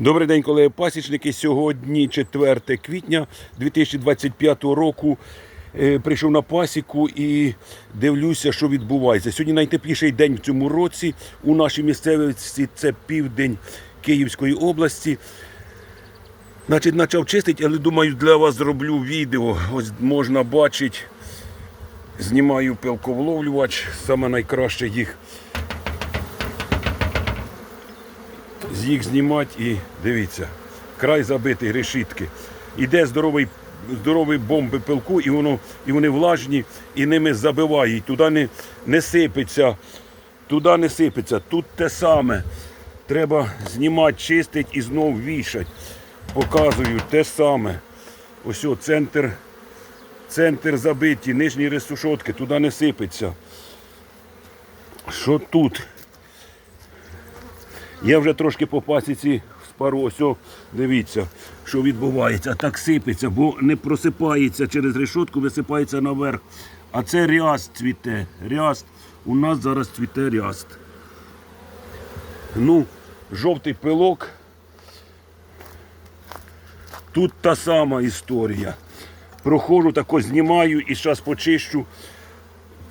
Добрий день, колеги пасічники. Сьогодні 4 квітня 2025 року. Е, Прийшов на пасіку і дивлюся, що відбувається. Сьогодні найтепліший день в цьому році у нашій місцевості це південь Київської області. Значить, почав чистити, але думаю, для вас зроблю відео. Ось можна бачити. Знімаю пилковловлювач, саме найкраще їх їх знімати і дивіться, край забитий решітки. Іде здоровий, здоровий бомби пилку, і воно, і вони влажні, і ними забивають. Туди не, не сипеться, туди не сипеться. Тут те саме. Треба знімати, чистити і знов вішати. Показую те саме. Ось о, центр, центр забиті, нижні ресушотки, туди не сипеться. Що тут? Я вже трошки по пасіці спару, дивіться, що відбувається. Так сипеться, бо не просипається через решетку, висипається наверх. А це ряст цвіте. Ряст. У нас зараз цвіте ряст. Ну, жовтий пилок. Тут та сама історія. Проходжу, тако знімаю і зараз почищу,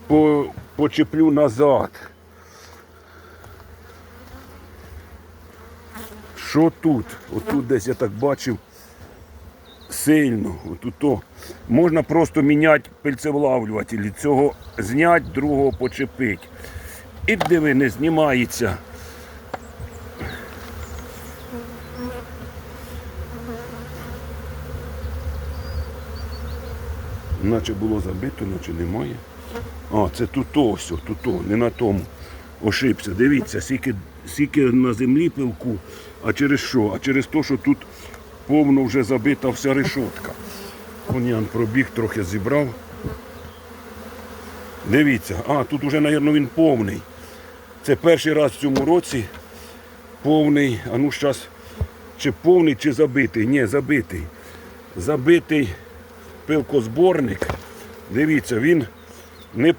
по, почеплю назад. Що тут? Отут десь я так бачив сильно. Отут о. Можна просто міняти пильцевлавлювателі. Цього зняти, другого почепити. І диви, не знімається. Наче було забито, наче немає. А, це тут ось, тут, не на тому. Ошибся. Дивіться, скільки, скільки на землі пилку, а через що? А через те, що тут повно вже забита вся решотка. Вон я пробіг, трохи зібрав. Дивіться, а, тут вже, мабуть, він повний. Це перший раз в цьому році повний, а ну зараз, чи повний, чи забитий? Ні, забитий. Забитий пилкозборник. Дивіться, він не,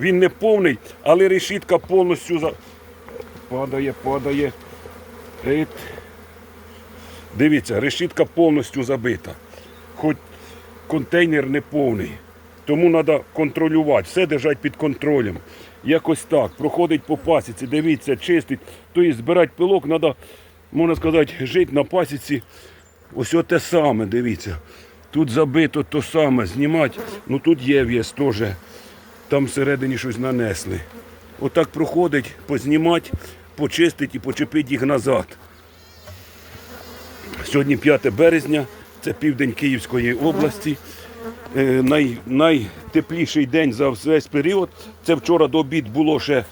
він не повний, але решітка повністю за... падає, падає. Ет. Дивіться, решітка повністю забита. Хоч контейнер не повний. Тому треба контролювати, все держати під контролем. Якось так. Проходить по пасіці, дивіться, чистить. Тобто збирати пилок, треба, можна сказати, жити на пасіці. Ось те саме, дивіться. Тут забито то саме, знімати. Ну тут є в'єс теж. Там всередині щось нанесли. Отак проходить, познімати, почистити і почепити їх назад. Сьогодні 5 березня, це південь Київської області. Е, Най, найтепліший день за весь період. Це вчора до обід було ще,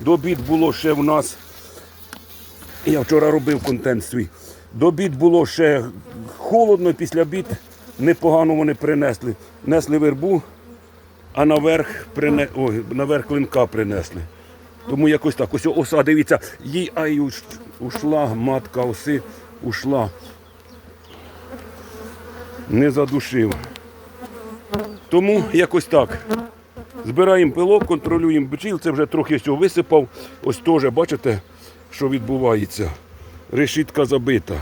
до обід було ще в нас. Я вчора робив контент свій. До обід було ще холодно, після обід непогано вони принесли. Несли вербу, а наверх, прине... Ой, наверх клинка принесли. Тому якось так. Ось оса, дивіться, їй ай ушла, матка оси ушла. Не задушив. Тому якось так. Збираємо пилок, контролюємо бджіл, це вже трохи всього висипав. Ось теж, бачите, що відбувається. Решітка забита.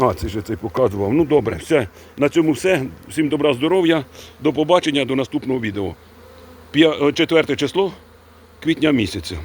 А, це ж цей це показував. Ну добре, все. На цьому все. Всім добра, здоров'я. До побачення, до наступного відео. П'я- е, Четверте число квітня місяця.